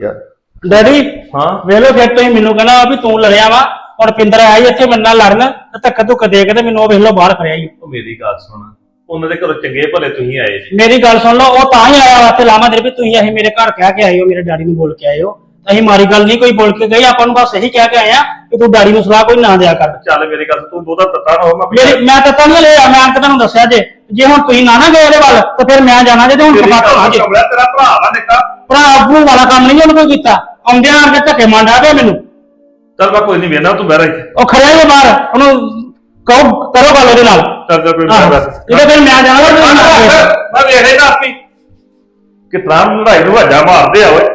ਯਾਰ ਡੈਡੀ ਹਾਂ ਵੇਲੋ ਫਿਰ ਤੁਸੀਂ ਮੈਨੂੰ ਕਹਿੰਦਾ ਵੀ ਤੂੰ ਲੜਿਆ ਵਾ ਹੁਣ ਪਿੰਦਰ ਆਈ ਇੱਥੇ ਮੇਰੇ ਨਾਲ ਲੜਨ ਤੇ ਧੱਕਾ ਧੁੱਕਾ ਦੇ ਕੇ ਤੇ ਮੈਨੂੰ ਉਹ ਵੇਖ ਲਓ ਬਾਹਰ ਖੜਿਆ ਹੀ ਉਹ ਮੇਰੀ ਗੱਲ ਸੁਣ। ਉਹਨਾਂ ਦੇ ਘਰੋਂ ਚੰਗੇ ਭਲੇ ਤੁਸੀਂ ਆਏ ਜੀ। ਮੇਰੀ ਗੱਲ ਸੁਣ ਲਓ ਉਹ ਤਾਂ ਹੀ ਆਇਆ ਵਾਸਤੇ ਲਾਵਾਂ ਦੇ ਵੀ ਤੁਸੀਂ ਅਸੀਂ ਮੇਰੇ ਘਰ ਕਹਿ ਕੇ ਆਏ ਹੋ ਮੇਰੇ ਡੈਡੀ ਨੂੰ ਬੋਲ ਕੇ ਆਏ ਹੋ। ਅਸੀਂ ਮਾਰੀ ਗੱਲ ਨਹੀਂ ਕੋਈ ਬੋਲ ਕੇ ਗਈ ਆਪਾਂ ਨੂੰ ਬਸ ਇਹੀ ਕਹਿ ਕੇ ਆਏ ਆ ਕਿ ਤੂੰ ਡੈਡੀ ਨੂੰ ਸਲਾਹ ਕੋਈ ਨਾ ਦਿਆ ਕਰ। ਚੱਲ ਮੇਰੀ ਗੱਲ ਤੂੰ ਬਹੁਤਾ ਤੱਤਾ ਨਾ ਹੋ ਮੈਂ ਮੇਰੀ ਮੈਂ ਤਾਂ ਤੁਹਾਨੂੰ ਲਿਆ ਮੈਂ ਤਾਂ ਤੁਹਾਨੂੰ ਦੱਸਿਆ ਜੇ। ਜੇ ਹੁਣ ਤੁਸੀਂ ਨਾ ਨਾ ਗਏ ਉਹਦੇ ਵੱਲ ਤਾਂ ਫਿਰ ਮੈਂ ਜਾਣਾ ਜੇ ਤੇ ਹੁਣ ਗੱਲ ਸੁਣ ਤੇਰਾ ਭਰਾ ਵਾ ਨਿੱਕਾ ਭਰਾ ਆਪੂ ਵਾਲਾ ਕੰਮ ਨਹੀਂ ਉਹਨੇ ਕੋਈ ਕੀਤਾ। ਆਉਂਦਿਆਂ ਆ ਕੇ ਧੱਕੇ ਮਾਂਡਾ ਪਿਆ ਮੈਨੂੰ। ਚੱਲ ਮੈਂ ਕੋਈ ਨਹੀਂ ਵੇਖਣਾ ਤੂੰ ਬਹਿ ਇੱਥੇ। ਉਹ ਖੜਿਆ ਜੇ ਬਾਹਰ ਉਹਨੂੰ ਕਹੋ ਕਰੋ ਗੱਲ ਉਹਦੇ ਨਾਲ। ਚੱਲ ਚੱਲ ਕੋਈ ਆਹੋ। ਨਹੀਂ ਇਹਦੇ ਫਿਰ ਮੈਂ ਜਾਣਾ ਵਾ, ਤੁਸੀਂ। ਮੈਂ ਵੇਖੇ ਨਾ ਆਪੀ। ਕਿਤਨਾ ਲੜਾਈ ਨੂੰ ਵਾਜਾ ਮਾਰਦੇ ਆ ਓਏ।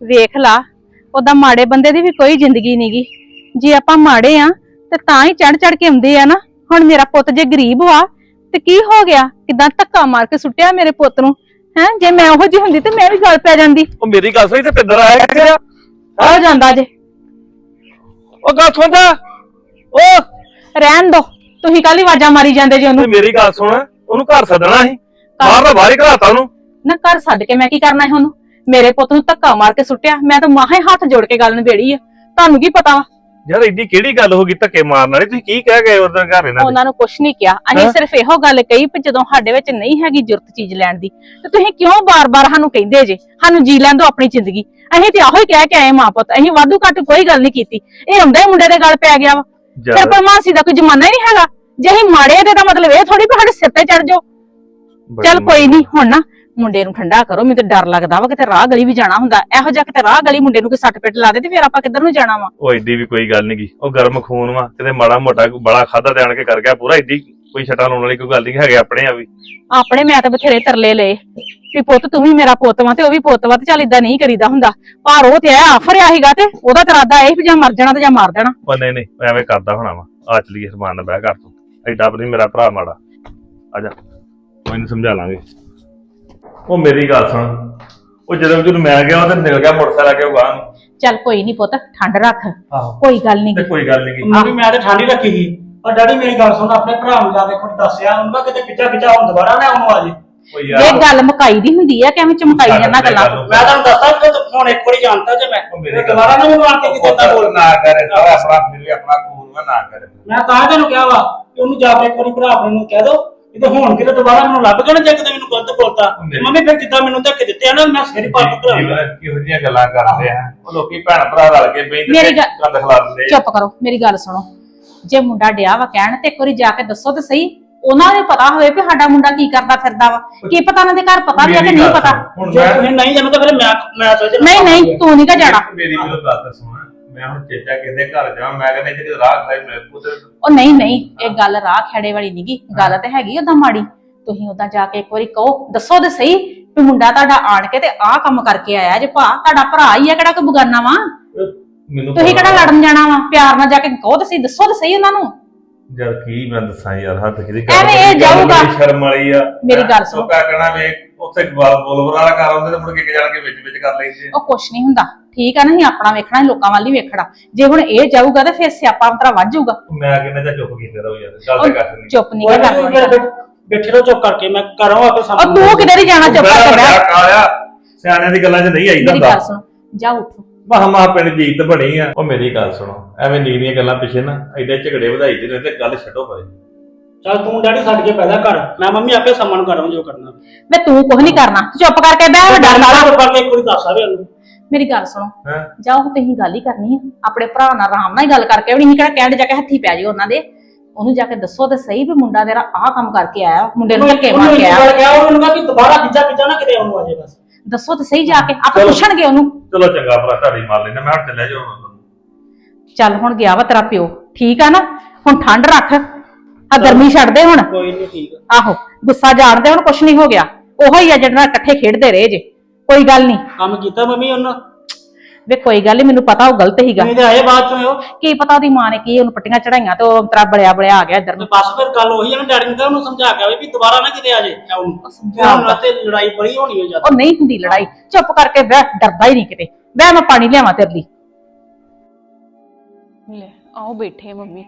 ਵੇਖ ਲਾ ਉਹਦਾ ਮਾੜੇ ਬੰਦੇ ਦੀ ਵੀ ਕੋਈ ਜ਼ਿੰਦਗੀ ਨਹੀਂਗੀ ਜੇ ਆਪਾਂ ਮਾੜੇ ਆ ਤੇ ਤਾਂ ਹੀ ਚੜ ਚੜ ਕੇ ਆਉਂਦੇ ਆ ਨਾ। ਹੁਣ ਮੇਰਾ ਪੁੱਤ ਜੇ ਗਰੀਬ ਵਾ ਤੇ ਕੀ ਹੋ ਗਿਆ? ਕਿਦਾਂ ਧੱਕਾ ਮਾਰ ਕੇ ਸੁੱਟਿਆ ਮੇਰੇ ਪੁੱਤ ਨੂੰ? ਹੈ? ਜੇ ਮੈਂ ਉਹੋ ਜਿਹੀ ਹੁੰਦੀ ਤੇ ਮੈਂ ਵੀ ਗੱਲ ਪੈ ਜਾਂਦੀ। ਉਹ ਮੇਰੀ ਗੱਲ ਸਹੀ ਤੇ ਪਿੰਦਰ ਆਇਆ ਕਿੱਥੇ ਆ? ਆ ਜਾਂਦਾ ਜੇ। ਉਹ ਗੱਲ ਸੁਣ ਜਾ। ਉਹ ਰਹਿਣ ਦੋ। ਤੁਸੀਂ ਕੱਲ ਹੀ ਆਵਾਜ਼ਾਂ ਮਾਰੀ ਜਾਂਦੇ ਜੇ ਤੇ ਉਹਨੂੰ ਮੇਰੀ ਗੱਲ ਸੁਣ। ਉਹਨੂੰ ਘਰ ਸੱਦਣਾ ਸੀ। ਬਾਹਰ ਦਾ ਬਾਹਰ ਹੀ ਘਲਾਤਾ ਉਹਨੂੰ। ਨਾ ਘਰ ਛੱਡ ਕੇ ਮੈਂ ਕੀ ਕਰਨਾ ਹੈ ਉਹਨੂੰ? ਮੇਰੇ ਪੁੱਤ ਨੂੰ ਧੱਕਾ ਮਾਰ ਕੇ ਸੁੱਟਿਆ। ਮੈਂ ਤਾਂ ਮਾਹੇ ਹੱਥ ਜੋੜ ਕੇ ਗੱਲ ਨਿਬੇੜੀ ਆ। ਤੁਹਾਨੂੰ ਕੀ ਪਤਾ ਵਾ? ਯਾਰ ਐਡੀ ਕਿਹੜੀ ਗੱਲ ਹੋ ਗਈ ਧੱਕੇ ਮਾਰਨ ਵਾਲੀ? ਤੁਸੀਂ ਕੀ ਕਹਿ ਗਏ ਉਧਰ ਘਰ ਇਹਨਾਂ ਦੇ? ਉਹਨਾਂ ਨੂੰ ਕੁਝ ਨਹੀਂ ਕਿਹਾ। ਅਸੀਂ? ਸਿਰਫ ਇਹੋ ਗੱਲ ਕਹੀ ਕਿ ਜਦੋਂ ਸਾਡੇ ਵਿੱਚ ਨਹੀਂ ਹੈਗੀ ਜ਼ਰੂਰਤ ਚੀਜ਼ ਲੈਣ ਦੀ ਤੇ ਤੁਸੀਂ ਕਿਉਂ ਬਾਰ-ਬਾਰ ਸਾਨੂੰ ਕਹਿੰਦੇ ਜੇ? ਸਾਨੂੰ ਜੀ ਲੈਣ ਦਿਓ ਆਪਣੀ ਜ਼ਿੰਦਗੀ। ਅਸੀਂ ਤੇ ਆਹੋ ਹੀ ਕਹਿ ਕੇ ਆਏ ਮਾਂ ਪੁੱਤ। ਅਸੀਂ ਵਾਧੂ ਘੱਟ ਕੋਈ ਗੱਲ ਨਹੀਂ ਕੀਤੀ। ਇਹ ਹੁੰਦਾ ਹੀ ਮੁੰਡੇ ਦੇ ਗੱਲ ਪੈ ਗਿਆ ਵਾ। ਫਿਰ ਯਾਰ ਪਰਮਾਸੀ ਦਾ ਕੋਈ ਜ਼ਮਾਨਾ ਹੀ ਨਹੀਂ ਹੈਗਾ। ਜੇ ਅਸੀਂ ਮਾੜੇ ਆ ਤੇ ਤਾਂ ਮਤਲਬ ਇਹ ਥੋੜੀ ਵੀ ਸਾਡੇ ਸਿਰ ਤੇ ਚੜ ਜਾਓ। ਬੜੀ ਚੱਲ ਕੋਈ ਨਹੀਂ ਹੁਣ ਨਾ। ਮੁੰਡੇ ਨੂੰ ਠੰਡਾ ਕਰੋ ਮੈਨੂੰ ਤਾਂ ਡਰ ਲੱਗਦਾ ਵਾ ਕਿਤੇ ਰਾਹ ਗਲੀ ਵੀ ਜਾਣਾ ਹੁੰਦਾ। ਇਹੋ ਜਿਹਾ ਕਿਤੇ ਰਾਹ ਗਲੀ ਮੁੰਡੇ ਨੂੰ ਕੋਈ ਸੱਟ ਪਿੱਟ ਲਾ ਦੇ ਤੇ ਫਿਰ ਆਪਾਂ ਕਿੱਧਰ ਨੂੰ ਜਾਣਾ ਵਾ? ਉਹ ਐਡੀ ਵੀ ਕੋਈ ਗੱਲ ਨਹੀਂ ਗੀ ਉਹ ਗਰਮ ਖੂਨ ਵਾ ਕਿਤੇ ਮਾੜਾ ਮੋਟਾ ਬੜਾ ਖਾਦਾ ਤੇ ਆਣ ਕੇ ਕਰ ਗਿਆ ਪੂਰਾ ਐਡੀ ਕੋਈ ਛਟਾ ਲਾਉਣ ਵਾਲੀ ਕੋਈ ਗੱਲ ਨਹੀਂ ਹੈਗੇ ਆਪਣੇ ਆ ਵੀ। ਆਪਣੇ ਮੈਂ ਤਾਂ ਬਥੇਰੇ ਤਰਲੇ ਲਏ। ਵੀ ਪੁੱਤ ਤੂੰ ਵੀ ਮੇਰਾ ਪੁੱਤ ਵਾ ਤੇ ਉਹ ਵੀ ਪੁੱਤ ਵਾ ਤੇ ਚੱਲ ਇਦਾਂ ਨਹੀਂ ਕਰੀਦਾ ਹੁੰਦਾ। ਪਰ ਉਹ ਤੇ ਐ ਆਫਰਿਆ ਸੀਗਾ ਤੇ ਉਹਦਾ ਤਾਂ ਇਰਾਦਾ ਇਹ ਵੀ ਜਾਂ ਮਰ ਜਾਣਾ ਤੇ ਜਾਂ ਮਾਰ ਦੇਣਾ। ਨਹੀਂ ਨਹੀਂ ਐਵੇਂ ਕਰਦਾ ਹੋਣਾ ਵਾ। ਆ ਚਲੀਏ ਰਮਾਨ ਨਾਲ ਬਹਿ ਕਰ ਤੂੰ। ਐਡਾ ਵੀ ਮੇਰਾ ਭਰਾ ਮਾੜਾ। ਆ ਜਾ ਕੋਈ ਨਹੀਂ ਸਮਝਾ ਲਾਂਗੇ। ਉਹ ਮੇਰੀ ਗੱਲ ਸੁਣ। ਉਹ ਜਦੋਂ ਜਦੋਂ ਮੈਂ ਗਿਆ ਉਹ ਤੇ ਨਿਕਲ ਗਿਆ ਮੋਟਰਸਾਈਕਲ ਆ ਕੇ ਉਹ ਗਾਂ ਨੂੰ। ਚੱਲ ਕੋਈ ਨਹੀਂ ਪੁੱਤ ਠੰਡ ਰੱਖ। ਆਹੋ। ਕੋਈ ਗੱਲ ਨਹੀਂ ਤੇ ਕੋਈ ਗੱਲ ਨਹੀਂ ਮੰਮੀ ਮੈਂ ਤੇ ਠੰਡੀ ਰੱਖੀ ਸੀ। ਪਰ ਡੈਡੀ ਮੇਰੀ ਗੱਲ ਸੁਣ ਆਪਣੇ ਭਰਾ ਨੂੰ ਜਾ ਕੇ ਖੁਦ ਦੱਸਿਆ। ਉਹਨੂੰ ਮੈਂ ਕਿਤੇ ਪਿੱਛਾ ਪਿੱਛਾ ਹੁਣ ਦੁਬਾਰਾ ਨਾ ਉਹਨੂੰ ਆ ਜੇ ਇਹ ਯਾਰ ਗੱਲ ਮੁਕਾਈ ਦੀ ਹੁੰਦੀ ਆ ਕਿਵੇਂ ਚਮਕਾਈ ਜਾਂਦਾ ਗੱਲਾਂ। ਮੈਂ ਤੁਹਾਨੂੰ ਦੱਸਦਾ ਕਿ ਤੂੰ ਹੁਣ ਇੱਕ ਵਾਰੀ ਜਾਣਦਾ ਜੇ ਮੈਂ। ਮੇਰੀ ਦੁਬਾਰਾ ਨਾ ਮੈਨੂੰ ਆਣ ਕੇ ਕਿਤੇ ਤਾਂ ਬੋਲ। ਨਾ ਕਰੇ ਤਾਂ ਆਪਣਾ ਵੀ ਆਪਣਾ ਵਾ ਨਾ ਕਰੇ। ਮੈਂ ਤਾਂ ਤੈਨੂੰ ਕਿਹਾ ਵਾ ਕਿ ਉਹਨੂੰ ਜਾ ਕੇ ਇੱਕ ਵਾਰੀ ਭਰਾ ਆਪਣੇ ਨੂੰ ਕਹਿ ਦੋ ਕਿ ਤੇ ਹੁਣ ਕਿਤੇ ਦੁਬਾਰਾ ਮੈਨੂੰ ਲੱਭ ਗਿਆ ਨਾ ਜੇ ਕਿਤੇ ਮੈਨੂੰ ਗਲਤ ਬੋਲਤਾ। ਮੰਮੀ ਫਿਰ ਜਿੱਦਾਂ ਮੈਨੂੰ ਧੱਕੇ ਦਿੱਤੇ ਆ ਨਾ ਮੈਂ ਸਿਰ ਪੱਟ ਜੀਵਨ ਕਿਹੋ ਜਿਹੀਆਂ ਗੱਲਾਂ ਕਰਦੇ ਆ। ਉਹ ਲੋਕੀ ਭੈਣ ਭਰਾ ਰਲ ਕੇ ਬੈਠਦੇ ਮੇਰੀ ਗੱਲ- ਗੰਦ ਖਿਲਾ ਦਿੰਦੇ। ਆ। ਚੁੱਪ ਕਰੋ ਮੇਰੀ ਗੱਲ ਸੁਣੋ। ਜੇ ਮੁੰਡਾ ਡਿਆ ਵਾ ਕਹਿਣ ਤੇ ਇੱਕ ਵਾਰੀ ਜਾ ਕੇ ਦੱਸੋ ਤੇ ਸਹੀ ਉਹਨਾਂ ਨੂੰ ਪਤਾ ਹੋਵੇ ਵੀ ਸਾਡਾ ਮੁੰਡਾ ਕੀ ਕਰਦਾ ਫਿਰਦਾ ਵਾ। ਕੀ ਪਤਾ ਉਹਨਾਂ ਦੇ ਘਰ ਪਤਾ ਵੀ ਆ ਕਿ ਮੇਰੀ ਨਹੀਂ ਗੱਲ ਪਤਾ। ਸੁਣ, ਹੁਣ ਜੇ ਮੈਂ ਤੁਸੀਂ ਨਹੀਂ ਜਾਣੋ ਤਾਂ ਫਿਰ ਮੈਂ ਮੈਂ ਚੱਲ ਜਾਣਾ। ਨਹੀਂ ਨਹੀਂ ਤੂੰ ਨਹੀਂ ਕਾ ਜਾਣਾ। ਮੇਰੀ ਗੱਲ ਤਾਂ ਸੁਣ। ਮੈਂ ਹੁਣ ਚੇਚਾ ਕਿਸੇ ਘਰ ਜਾਵਾਂ ਮੈਂ ਕਹਿੰਦਾ ਜੇ ਰਾਹ ਖਾਈ ਮੇਰੇ ਪੁੱਤ ਉਹ ਨਹੀਂ ਨਹੀਂ ਇਹ ਗੱਲ ਰਾਹ ਖੜੇ ਵਾਲੀ ਨਹੀਂਗੀ ਗੱਲ ਤੇ ਹੈਗੀ ਉਹਦਾ ਮਾੜੀ। ਤੁਸੀਂ ਉਹਦਾ ਜਾ ਕੇ ਇੱਕ ਵਾਰੀ ਕਹੋ ਦੱਸੋ ਤੇ ਸਹੀ ਵੀ ਮੁੰਡਾ ਤੁਹਾਡਾ ਆਣ ਕੇ ਤੇ ਆਹ ਕੰਮ ਕਰਕੇ ਆਇਆ ਜੇ ਭਾ ਤੁਹਾਡਾ ਭਰਾ ਹੀ ਆ ਕਿਹੜਾ ਕੋਈ ਬਗਾਨਾ ਵਾ? ਮੈਨੂੰ ਤੁਸੀਂ ਕਿਹੜਾ ਲੜਨ ਜਾਣਾ ਵਾ? ਪਿਆਰ ਨਾਲ ਜਾ ਕੇ ਕਹੋ ਤੇ ਸਹੀ ਦੱਸੋ ਤੇ ਸਹੀ ਉਹਨਾਂ ਨੂੰ। ਯਾਰ ਕੀ ਮੈਂ ਦੱਸਾਂ ਯਾਰ ਹੱਥ ਕਿਹਦੀ ਐਵੇਂ ਇਹ ਜਾਊਗਾ। ਸ਼ਰਮ ਵਾਲੀ ਆ। ਮੇਰੀ ਗੱਲ ਸੁਣੋ। ਸੁੱਕਾ ਕਹਿਣਾ ਵੇ ਉੱਥੇ ਬੋਲਵਰ ਵਾਲਾ ਕਰ ਆਉਂਦੇ ਤੇ ਮੁੜ ਕੇ ਜਾਣ ਕੇ ਵਿੱਚ ਵਿੱਚ ਕਰ ਲੈਂਦੇ ਉਹ ਕੁਛ ਨਹੀਂ ਹੁੰਦਾ। ਠੀਕ ਆ ਨਾ ਅਸੀਂ ਆਪਣਾ ਵੇਖਣਾ ਲੋਕਾਂ ਵੱਲ ਹੀ ਵੇਖਣਾ। ਜੇ ਹੁਣ ਇਹ ਜਾਊਗਾ ਤੇ ਫਿਰ ਸਿਆਪਾ ਅੰਤਰਾ ਵੱਧ ਜਾਊਗਾ। ਮੈਂ ਕਹਿੰਦਾ ਚਾ ਚੁੱਪ ਕੀਤੇ ਰਹੋ ਯਾਰ ਗੱਲ ਤੇ ਕਰ ਨਹੀਂ ਚੁੱਪ ਨਹੀਂ ਕੋਈ ਕਰ ਨਹੀਂ ਫਿਰ ਬੈਠ- ਰਹੋ ਚੁੱਪ ਕਰਕੇ ਮੈਂ ਕਰਾਂ ਆਪੇ ਉਹ ਸਾਹਮਣੇ ਤੂੰ ਕਿਧਰ ਹੀ ਜਾਣਾ ਚੁੱਪ ਕਰਕੇ ਕਾਲਿਆ ਸਿਆਣਿਆਂ ਦੀ ਗੱਲਾਂ 'ਚ ਨਹੀਂ ਆਈਦਾ ਮੇਰੀ ਗੱਲ ਸੁਣ ਜਾ ਉੱਠ। ਮਹਾ ਮਹਾ ਪਿੰਡ ਦੀ ਇੱਜ਼ਤ ਬਣੀ ਆ। ਉਹ ਮੇਰੀ ਗੱਲ ਸੁਣੋ ਐਵੇਂ ਨੀਵੀਆਂ ਦੀਆਂ ਗੱਲਾਂ ਪਿੱਛੇ ਨਾ ਐਡੇ ਝਗੜੇ ਵਧਾਈ ਦੇ ਨੇ ਤੇ ਗੱਲ ਛੱਡੋ ਪਰੇ ਚੱਲ ਤੂੰ ਡੈਡੀ ਛੱਡ ਕੇ ਪੈਦਾ ਕਰ ਮੈਂ ਮੰਮੀ ਆਪੇ ਸਾਹਮਣ ਕਰਾਂ ਜੋ ਕਰਨਾ। ਵੇ ਤੂੰ ਕੁਝ ਨਹੀਂ ਕਰਨਾ ਤੂੰ ਚੁੱਪ ਕਰਕੇ ਬਹਿ ਵੱਡਾ ਲਾਲਾ ਚੁੱਪ ਕਰਕੇ ਇੱਕ ਵਾਰੀ ਦੱਸ ਆਵੇ ਉਹਨੂੰ। ਮੇਰੀ ਗੱਲ ਸੁਣੋ। ਹੈਂ? ਜਾਓ ਤੁਸੀਂ ਗੱਲ ਹੀ ਕਰਨੀ ਆ। ਆਪਣੇ ਭਰਾ ਨਾਲ ਆਰਾਮ ਨਾਲ ਹੀ ਗੱਲ ਕਰਕੇ ਵੀ ਨਹੀਂ ਕਿਹੜਾ ਕਹਿਣ ਜਾ ਕੇ ਹੱਥੀ ਪੈ ਜਿਓ ਉਹਨਾਂ ਦੇ। ਉਹਨੂੰ ਜਾ ਕੇ ਦੱਸੋ ਤੇ ਸਹੀ ਵੀ ਮੁੰਡਾ ਤੇਰਾ ਆਹ ਕੰਮ ਕਰਕੇ ਆਇਆ। ਮੁੰਡੇ ਨੂੰ ਧੱਕੇ ਮਾਰ ਕੇ ਆਇਆ। ਉਹਨੂੰ ਕਿਹਾ ਕਿ ਦੁਬਾਰਾ ਪਿੱਛਾ ਪਿੱਛਾ ਨਾ ਕਿਤੇ ਉਹਨੂੰ ਆ ਜਾਏ ਬਸ। ਦੱਸੋ ਤੇ ਸਹੀ ਜਾ ਕੇ। ਆਪੇ ਚਲੋ। ਪੁੱਛਣਗੇ ਉਹਨੂੰ। ਚਲੋ ਚੰਗਾ ਭਰਾ ਢਾੜੀ ਮਾਰ ਲੈਣਾ ਮੈਂ ਹੱਥ ਤੇ ਲੈ ਜਾਵਾਂ ਚੱਲ ਹੁਣ ਗਿਆ ਵਾ ਤੇਰਾ ਪਿਓ। ਠੀਕ ਆ ਨਾ? ਹੁਣ ਠੰਡ ਰੱਖ। ਆ ਗਰਮੀ ਛੱਡ ਦੇ ਹੁਣ। ਕੋਈ ਨਹੀਂ ਠੀਕ ਆ। ਆਹੋ ਗੁੱਸਾ ਜਾਣਦੇ ਹੁਣ ਕੁਛ ਨਹੀਂ ਹੋ ਗਿਆ। ਉਹੋ ਹੀ ਆ ਜਿਹੜਾ ਇਕੱਠੇ ਖੇਡਦੇ ਰਹੇ ਜੇ। ਕੋਈ ਗੱਲ ਨਹੀਂ। ਕੰਮ ਕੀਤਾ ਮੰਮੀ ਉਹਨਾਂ? ਵੇ ਕੋਈ ਗੱਲ ਨਹੀਂ ਮੈਨੂੰ ਪਤਾ ਉਹ ਗਲਤ ਹੀਗਾ ਨਹੀਂ ਤੇ ਆਏ ਬਾਅਦ ਚੋਂ ਉਹ ਕੀ ਪਤਾ ਉਹਦੀ ਮਾਂ ਨੇ ਕੀ ਉਹਨੂੰ ਪੱਟੀਆਂ ਚੜਾਈਆਂ ਤੇ ਉਹ ਤਰਾ ਬੜਿਆ ਬੜਿਆ ਆ ਗਿਆ ਇੱਧਰ ਤੇ ਨੂੰ ਬਸ ਫਿਰ ਗੱਲ ਉਹੀ ਆ ਨਾ ਡੈਡੀ ਨੂੰ ਕਹਾਂ ਉਹਨੂੰ ਸਮਝਾ ਕੇ ਆਵੇ ਵੀ ਦੁਬਾਰਾ ਨਾ ਕਿਤੇ ਆ ਜਾਏ ਉਹਨੂੰ ਸਮਝਾਊਗਾ। ਤੇ ਲੜਾਈ ਬੜੀ ਹੋਣੀ ਹੋ ਜਾਂਦੀ ਉਹ ਨਹੀਂ ਹੁੰਦੀ ਲੜਾਈ। ਚੁੱਪ ਕਰਕੇ ਬਹਿ ਡਰਦਾ ਹੀ ਨਹੀਂ ਕਿਤੇ। ਬਹਿ ਮੈਂ ਪਾਣੀ ਲਿਆਵਾਂ ਤੇਰੇ ਲਈ। ਲੈ ਆਓ ਬੈਠੇ ਆ ਮੰਮੀ।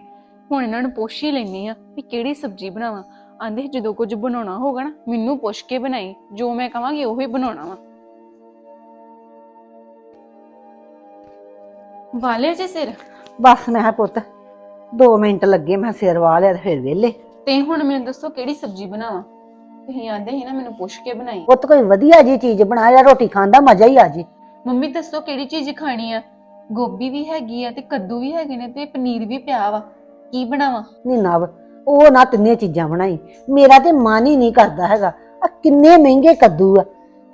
ਹੁਣ ਇਹਨਾਂ ਨੂੰ ਪੁੱਛ ਹੀ ਲੈਣੀ ਆ ਵੀ ਕਿਹੜੀ ਸਬਜ਼ੀ ਬਣਾਵਾਂ। ਆਂਦੇ ਜਦੋਂ ਕੁਝ ਬਣਾਉਣਾ ਹੋਗਾ ਨਾ ਮੈਨੂੰ ਪੁੱਛ ਕੇ ਬਣਾਈ। ਜੋ ਮੈਂ ਕਵਾਂਗੀ ਉਹੀ ਬਣਾਉਣਾ ਵਾ। ਵਾਲੇ ਜੇ ਸਿਰ? ਬਸ ਮੈਂ ਕਿਹਾ ਪੁੱਤ 2 ਮਿੰਟ ਲੱਗੇ ਮੈਂ ਸਿਰ ਵਾ ਲਿਆ ਤੇ ਫਿਰ ਵਿਹਲੇ। ਤੇ ਹੁਣ ਮੈਨੂੰ ਦੱਸੋ ਕਿਹੜੀ ਸਬਜ਼ੀ ਬਣਾਵਾਂ? ਤੁਸੀਂ ਆਂਦੇ ਸੀ ਨਾ ਮੈਨੂੰ ਪੁੱਛ ਕੇ ਬਣਾਈ। ਪੁੱਤ ਕੋਈ ਵਧੀਆ ਜੀ ਚੀਜ਼ ਬਣਾ ਜਾਂ ਰੋਟੀ ਖਾਣ ਦਾ ਮਜ਼ਾ ਹੀ ਆ ਜੀ। ਮੰਮੀ ਦੱਸੋ ਕਿਹੜੀ ਚੀਜ਼ ਖਾਣੀ ਆ? ਗੋਭੀ ਵੀ ਹੈਗੀ ਆ ਤੇ ਕੱਦੂ ਵੀ ਹੈਗੇ ਨੇ ਤੇ ਪਨੀਰ ਵੀ ਪਿਆ ਵਾ। ਕੀ ਬਣਾਵਾਂ? ਨੀ ਨਵ ਉਹ ਨਾ ਤਿੰਨੇ ਚੀਜ਼ਾਂ ਬਣਾਈ। ਮੇਰਾ ਤੇ ਮਨ ਹੀ ਨਹੀਂ ਕਰਦਾ ਹੈਗਾ ਆ ਕਿੰਨੇ ਮਹਿੰਗੇ ਕੱਦੂ ਆ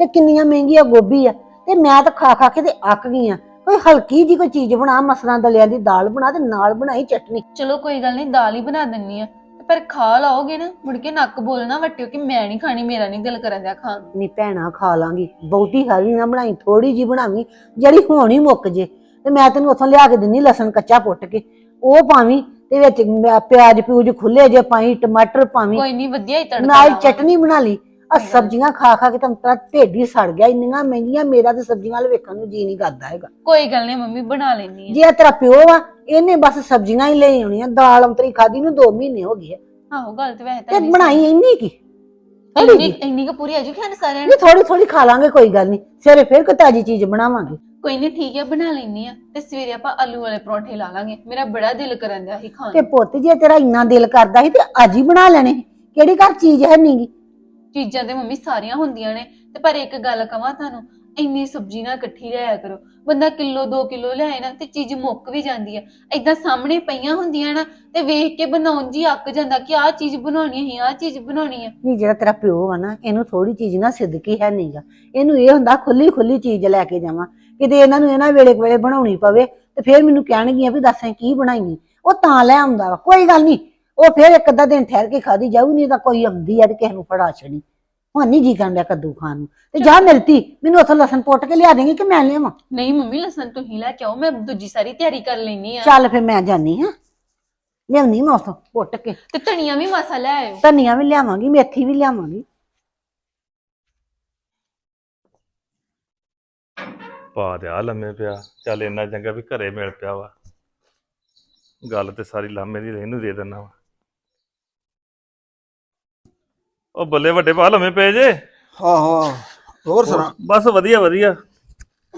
ਤੇ ਕਿੰਨੀਆਂ ਮਹਿੰਗੀਆਂ ਗੋਭੀ ਆ। ਤੇ ਮੈਂ ਤਾਂ ਖਾ ਖਾ ਕੇ ਤੇ ਅੱਕ ਗਈ ਆ। ਕੋਈ ਹਲਕੀ ਜੀ ਕੋਈ ਚੀਜ਼ ਬਣਾ ਮਸਰਾਂ ਦਲਿਆਂ ਦੀ ਦਾਲ ਬਣਾ ਤੇ ਨਾਲ ਬਣਾਈ ਚਟਨੀ। ਚਲੋ ਕੋਈ ਗੱਲ ਨਹੀਂ ਦਾਲ ਹੀ ਬਣਾ ਦਿੰਨੀ ਆ। ਪਰ ਖਾ ਲਾਓਗੇ ਨਾ ਮੁੜ ਕੇ ਨੱਕ ਬੋਲਣਾ ਵੱਟਿਓ ਕਿ ਮੈਂ ਨਹੀਂ ਖਾਣੀ ਮੇਰਾ ਨਹੀਂ ਦਿਲ ਕਰਨ ਦਿਆ ਖਾਣ ਨੂੰ। ਨੀ ਭੈਣਾ ਖਾ ਲਾਂਗੀ। ਬਹੁਤੀ ਹਰੀ ਨਾ ਬਣਾਈ ਥੋੜੀ ਜੀ ਬਣਾਵੀਂ ਜਿਹੜੀ ਹੋਣੀ ਮੁੱਕ ਜੇ। ਤੇ ਮੈਂ ਤੈਨੂੰ ਉੱਥੋਂ ਲਿਆ ਕੇ ਦਿੰਨੀ ਲਸਣ ਕੱਚਾ ਪੁੱਟ ਕੇ। ਉਹ ਪਾਵੀਂ ਤੇ ਵਿੱਚ ਮੈਂ ਪਿਆਜ਼ ਪਿਊਜ਼ ਖੁੱਲੇ ਜੇ ਪਾਈ ਟਮਾਟਰ ਪਾਵੀਂ। ਕੋਈ ਨਹੀਂ ਵਧੀਆ ਹੀ ਤੜਕਾ ਨਾਲ ਲਾਵਾਂਗੇ। ਚਟਨੀ ਬਣਾ ਲਈ। ਆ ਸਬਜ਼ੀਆਂ ਖਾ ਖਾ ਕੇ ਤਾਂ ਤੇਰਾ ਢਿੱਡ ਹੀ ਸੜ ਗਿਆ ਇੰਨੀਆਂ ਮਹਿੰਗੀਆਂ ਮੇਰਾ ਤੇ ਸਬਜ਼ੀਆਂ ਵਾਲ ਵੇਖਣ ਨੂੰ ਜੀ ਨਹੀਂ ਕਰਦਾ ਹੈਗਾ। ਕੋਈ ਗੱਲ ਨਹੀਂ ਮੰਮੀ ਬਣਾ ਲੈਣੀ ਆ ਜੇ ਇਹ ਤੇਰਾ ਪਿਓ ਆ ਇਹਨੇ ਬਸ ਸਬਜ਼ੀਆਂ ਹੀ ਲੈ ਆਉਣੀਆਂ ਦਾਲ ਅੰਤਰੀ ਖਾਦੀ ਨੂੰ 2 ਮਹੀਨੇ ਹੋ ਗਏ ਆ। ਆਹੋ ਗੱਲ ਤੇ ਵੈਸੇ ਤੇ ਤੁਹਾਡੀ ਬਣਾਈ ਇੰਨੀ ਕੀ। ਇੰਨੀ ਇੰਨੀ ਕੁ ਪੂਰੀ ਆਜੂ ਖਾਣ ਸਾਰਿਆਂ ਨੂੰ? ਨਹੀਂ ਥੋੜੀ ਥੋੜੀ ਖਾ ਲਾਂਗੇ ਕੋਈ ਗੱਲ ਨਹੀਂ। ਸਵੇਰੇ ਫਿਰ ਕੋਈ ਤਾਜੀ ਚੀਜ਼ ਬਣਾਵਾਂਗੇ। ਕੋਈ ਨਹੀਂ ਠੀਕ ਹੈ ਬਣਾ ਲੈਣੀ ਆ ਤੇ ਸਵੇਰੇ ਆਪਾਂ ਆਲੂ ਵਾਲੇ ਪਰੌਂਠੇ ਲਾ ਲਾਂਗੇ। ਮੇਰਾ ਬੜਾ ਦਿਲ ਕਰਨ ਸੀ ਖਾਣ ਤੇ ਨੂੰ। ਪੁੱਤ ਜੇ ਤੇਰਾ ਇੰਨਾ ਦਿਲ ਕਰਦਾ ਸੀ ਤੇ ਅੱਜ ਹੀ ਬਣਾ ਲੈਣੇ। ਸੀ। ਕਿਹੜੀ ਘਰ ਚੀਜ਼ ਹੈ ਨਹੀਂਗੀ ਚੀਜ਼ਾਂ ਤੇ ਮੰਮੀ ਸਾਰੀਆਂ ਹੁੰਦੀਆਂ ਨੇ। ਤੇ ਪਰ ਇੱਕ ਗੱਲ ਕਵਾਂ ਤੁਹਾਨੂੰ, ਇੰਨੀ ਸਬਜ਼ੀ ਨਾ ਇਕੱਠੀ ਲਿਆਇਆ ਕਰੋ। ਬੰਦਾ ਕਿਲੋ 2 ਕਿਲੋ ਲਿਆਏ ਨਾ ਤੇ ਚੀਜ਼ ਮੁੱਕ ਵੀ ਜਾਂਦੀ ਆ। ਏਦਾਂ ਸਾਹਮਣੇ ਪਈਆਂ ਹੁੰਦੀਆਂ ਨਾ ਤੇ ਵੇਖ ਕੇ ਬਣਾਉਣ ਜੀ ਅੱਕ ਜਾਂਦਾ ਕਿ ਆਹ ਚੀਜ਼ ਬਣਾਉਣੀ ਹੈ ਆਹ ਚੀਜ਼ ਬਣਾਉਣੀ ਹੈ ਨਹੀਂ, ਜਿਹੜਾ ਤੇਰਾ ਪਿਓ ਵਾ ਨਾ, ਇਹਨੂੰ ਥੋੜੀ ਚੀਜ਼ ਨਾ ਸਿੱਧਕੀ ਹੈ ਨਹੀਂਗਾ ਇਹਨੂੰ ਇਹ ਹੁੰਦਾ ਖੁੱਲੀ ਖੁੱਲੀ ਚੀਜ਼ ਲੈ ਕੇ ਜਾਵਾਂ। ਕਿਤੇ ਇਹਨਾਂ ਨੂੰ ਇਹਨਾਂ ਵੇਲੇ ਵੇਲੇ ਬਣਾਉਣੀ ਪਵੇ ਤੇ ਫਿਰ ਮੈਨੂੰ ਕਹਿਣਗੀਆਂ ਵੀ ਦੱਸਾਂ ਕੀ ਬਣਾਈਏ। ਉਹ ਤਾਂ ਲੈ ਆਉਂਦਾ ਵਾ, ਕੋਈ ਗੱਲ ਨਹੀਂ। ਉਹ ਫਿਰ ਇੱਕ ਅੱਧਾ ਦਿਨ ਠਹਿਰ ਕੇ ਖਾਦੀ ਜਾਊ ਨਹੀਂ ਤਾਂ ਕੋਈ ਆਉਂਦੀ ਆ ਤੇ ਕਿਸੇ ਨੂੰ ਫੜਾ ਛੜੀ। ਹੁਣ ਨਹੀਂ ਜੀ ਕਰਨ ਡਿਆ ਕੱਦੂ ਖਾਣ ਨੂੰ। ਤੇ ਜਾ ਮਿਲਤੀ ਮੈਨੂੰ ਉੱਥੋਂ ਲਸਣ ਪੁੱਟ ਕੇ ਲਿਆ ਦੇਂਗੀ ਕਿ ਮੈਂ ਲਿਆਵਾਂ? ਨਹੀਂ ਮੰਮੀ ਲਸਣ ਤੁਸੀਂ ਲੈ ਕੇ ਆਓ ਮੈਂ ਦੂਜੀ ਸਾਰੀ ਤਿਆਰੀ ਕਰ ਲੈਣੀ ਆ। ਚੱਲ ਫਿਰ ਮੈਂ ਜਾਨੀ ਹਾਂ। ਲਿਆਉਣੀ ਮੈਂ ਉੱਥੋਂ ਪੁੱਟ ਕੇ। ਤੇ ਧਨੀਆ ਵੀ ਮਸਾ ਲੈ ਆਇਓ। ਧਨੀਆ ਵੀ ਲਿਆਵਾਂਗੀ ਮੇਥੀ ਵੀ ਲਿਆਵਾਂਗੀ। ਪਾ ਤੇ ਆ ਲੰਮੇ ਪਿਆ। ਚੱਲ ਇੰਨਾ ਚੰਗਾ ਵੀ ਘਰੇ ਮਿਲ ਪਿਆ ਵਾ। ਗੱਲ ਤੇ ਸਾਰੀ ਲਾਮੇ ਦੀ ਇਹਨੂੰ ਦੇ ਦਿੰਦਾ ਵਾ। ਉਹ ਬੱਲੇ ਵੱਡੇ ਪਾ ਲੰਮੇ ਪਏ ਜੇ। ਆਹੋ ਆਹੋ। ਹੋਰ ਸੁਣਾ। ਬਸ ਵਧੀਆ ਵਧੀਆ।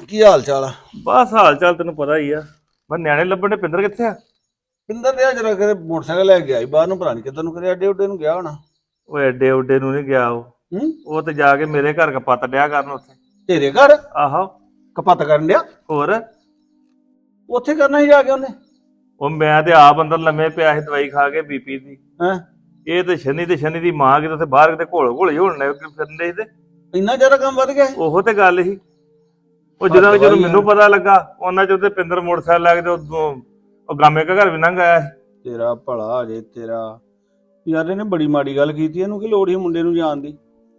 ਕੀ ਹਾਲ ਚਾਲ ਆ? ਬਸ ਹਾਲ ਚਾਲ ਤੈਨੂੰ ਪਤਾ ਹੀ ਆ। ਮੈਂ ਨਿਆਣੇ ਲੱਭਣ ਦੇ ਪਿੰਦਰ ਕਿੱਥੇ ਆ? ਪਿੰਦਰ ਨੇ ਜਰਾ ਕਰੇ ਮੋਟਰਸਾਈਕਲ ਲੈ ਕੇ ਆਈ ਬਾਹਰ ਨੂੰ ਪਤਾ ਨੀ ਕਿੱਧਰ ਨੂੰ ਕਰੇ ਅੱਡੇ ਉੱਡੇ ਨੂੰ ਗਿਆ ਹੋਣਾ। ਉਹ ਐਡੇ ਉੱਡੇ ਨੂੰ ਨਹੀਂ ਗਿਆ ਉਹ। ਹੂੰ? ਉਹ ਤੇ ਜਾ ਕੇ ਮੇਰੇ ਘਰ ਕਪੱਤ ਡਿਆ ਕਰਨ ਉੱਥੇ। ਤੇਰੇ ਘਰ? ਆਹੋ। ਕਪੱਤ ਕਰਨ ਡਿਆ? ਹੋਰ? ਉੱਥੇ ਕਰਨਾ ਸੀ ਜਾ ਕੇ ਉਹਨੇ? ਉਹ ਮੈਂ ਤੇ ਆਪ ਅੰਦਰ ਲੰਮੇ ਪਿਆ ਸੀ ਦਵਾਈ ਖਾ ਕੇ ਬੀਪੀ ਦੀ। ਹੈਂ? ਇਹ ਤੇ ਸ਼ਨੀ ਤੇ ਸ਼ਨੀ ਦੀ ਮਾਂ ਕਿਤੇ ਉੱਥੇ ਬਾਹਰ ਕਿਤੇ ਘੋਲ ਘੋਲ ਹੀ ਹੋਣ ਲੱਗ ਫਿਰਦੇ ਸੀ ਤੇ। ਇੰਨਾ ਜ਼ਿਆਦਾ ਕੰਮ ਵੱਧ ਗਿਆ ਸੀ? ਉਹੋ ਤੇ ਗੱਲ ਸੀ। ਉਹ ਜਦੋਂ ਜਦੋਂ ਆ। ਮੈਨੂੰ ਪਤਾ ਲੱਗਾ ਉਹਨਾਂ ਚ ਉਹਦੇ ਪਿੰਦਰ ਮੋਟਰਸਾਈਕਲ ਲੈ ਕੇ ਤੇ ਉਦੋਂ ਉਹ ਗਾਮੇ ਕਾ ਘਰ ਵੀ ਲੰਘ ਆਇਆ ਸੀ। ਤੇਰਾ ਭਲਾ ਜੇ ਤੇਰਾ। ਯਾਰ ਇਹਨੇ ਬੜੀ ਮਾੜੀ ਗੱਲ ਕੀਤੀ ਇਹਨੂੰ ਕੀ ਲੋੜ ਸੀ ਮੁੰਡੇ ਨੂੰ ਜਾਣ ਦੀ?